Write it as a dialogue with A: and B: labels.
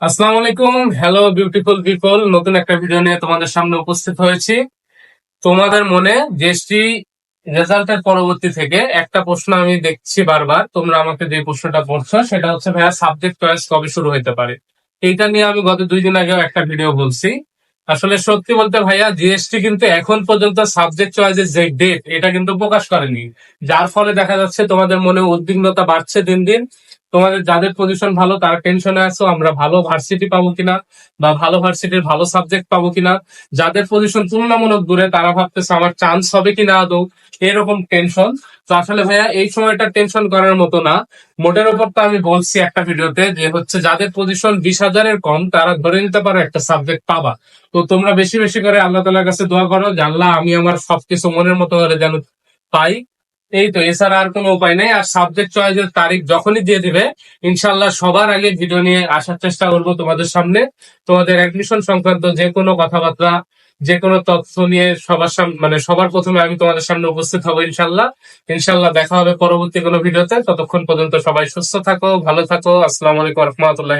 A: আসসালামু আলাইকুম। Hello beautiful people নতুন একটা ভিডিও নিয়ে তোমাদের সামনে উপস্থিত হয়েছি। তোমাদের মনে জিএসটি রেজাল্টের পরবর্তী থেকে একটা প্রশ্ন আমি দেখছি বারবার। তোমরা আমাকে যে প্রশ্নটা করছ, সেটা হচ্ছে, ভাইয়া সাবজেক্ট চয়েস কবে শুরু হতে পারে? এইটা নিয়ে আমি গত দুই দিন আগেও একটা ভিডিও বলছি। আসলে সত্যি বলতে ভাইয়া জিএসটি কিন্তু এখন পর্যন্ত সাবজেক্ট চয়েসের যে ডেট এটা কিন্তু প্রকাশ করেনি। যার ফলে দেখা যাচ্ছে তোমাদের মনে উদ্বিগ্নতা বাড়ছে দিন দিন। তোমাদের যাদের পজিশন ভালো, তার টেনশনে আছো, আমরা ভালো ভার্সিটি পাবো কিনা, বা ভালো ভার্সিটির ভালো সাবজেক্ট পাবো কিনা। যাদের পজিশন তুলনামূলক দূরে, তারা ভাবতেছে আমার চান্স হবে কিনা আদৌ। এরকম টেনশন তো আসলে ভাইয়া, এই সময়টা টেনশন করার মতো না। মোটের উপর তো আমি বলছি একটা ভিডিওতে যে হচ্ছে যাদের পজিশন বিশ হাজারের কম, তারা ধরে নিতে পারো একটা সাবজেক্ট পাবা। তো তোমরা বেশি বেশি করে আল্লাহ তালার কাছে দোয়া করো জানলা আমি আমার সবকিছু মনের মতো করে যেন পাই। এই তো এছাড়া আর কোনো উপায় নেই। আর সাবজেক্ট চয়েসের তারিখ যখনই দিয়ে দিবে ইনশাল্লাহ সবার আগে ভিডিও নিয়ে আসার চেষ্টা করব তোমাদের সামনে। তোমাদের অ্যাডমিশন সংক্রান্ত যে কোনো কথাবার্তা, যে কোনো তথ্য নিয়ে সবার সামনে মানে সবার প্রথমে আমি তোমাদের সামনে উপস্থিত হব ইনশাল্লাহ ইনশাল্লাহ দেখা হবে পরবর্তী কোনো ভিডিওতে ততক্ষণ পর্যন্ত সবাই সুস্থ থাকো, ভালো থাকো। আসসালামু আলাইকুম রহমতুল্লাহ